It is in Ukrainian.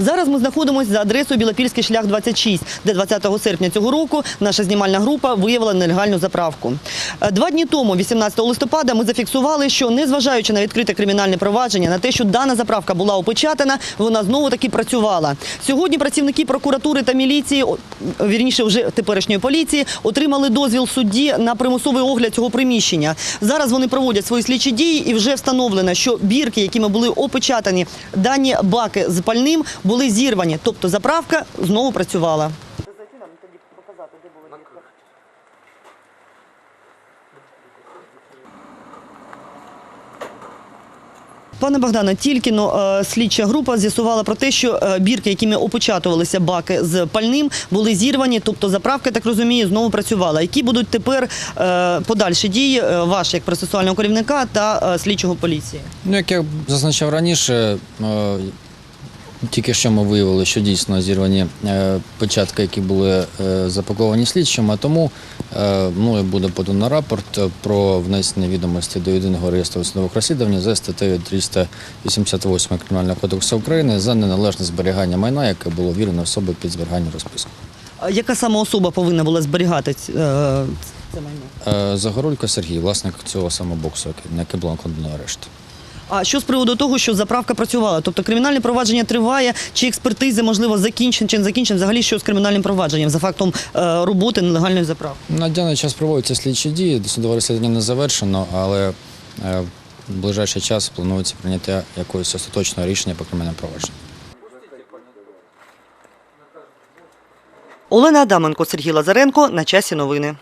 Зараз ми знаходимося за адресою Білопільський шлях 26, де 20 серпня цього року наша знімальна група виявила нелегальну заправку. Е, Два дні тому, 18 листопада, ми зафіксували, що незважаючи на відкрите кримінальне провадження, на те, що дана заправка була опечатана, вона знову таки працювала. Сьогодні працівники прокуратури та міліції, вірніше вже теперішньої поліції, отримали дозвіл судді на примусовий огляд цього приміщення. Зараз вони проводять свої слідчі дії і вже встановлено, що бірки, якими були опечатані дані баки з пальним, були зірвані. Тобто заправка знову працювала. Пане Богдане, тільки е, слідча група з'ясувала про те, що е, бірки, якими опечатувалися баки з пальним, були зірвані. Тобто заправка, так розумію, знову працювала. Які будуть тепер е, подальші дії ваші як процесуального керівника та слідчого поліції? Ну, як я зазначав раніше, тільки що ми виявили, що дійсно зірвані е, початки, які були е, запаковані слідчим, а тому е, мною буде подано рапорт про внесення відомостей до єдиного реєстру судових розслідувань за статтею 388 Кримінального кодексу України за неналежне зберігання майна, яке було вірено особи під зберігання розписку. Яка саме особа повинна була зберігати це майно? Загорулько Сергій, власник цього самого боксу, на який було накладено арешт. А що з приводу того, що заправка працювала? Тобто кримінальне провадження триває, чи експертизи, можливо, закінчені, чи не закінчені? Взагалі, що з кримінальним провадженням за фактом е, роботи нелегальної заправки? На даний час проводяться слідчі дії, досудове розслідування не завершено, але е, в ближайший час планується прийняття якогось остаточного рішення по кримінальному провадженню. Олена Адаменко, Сергій Лазаренко. На часі новини.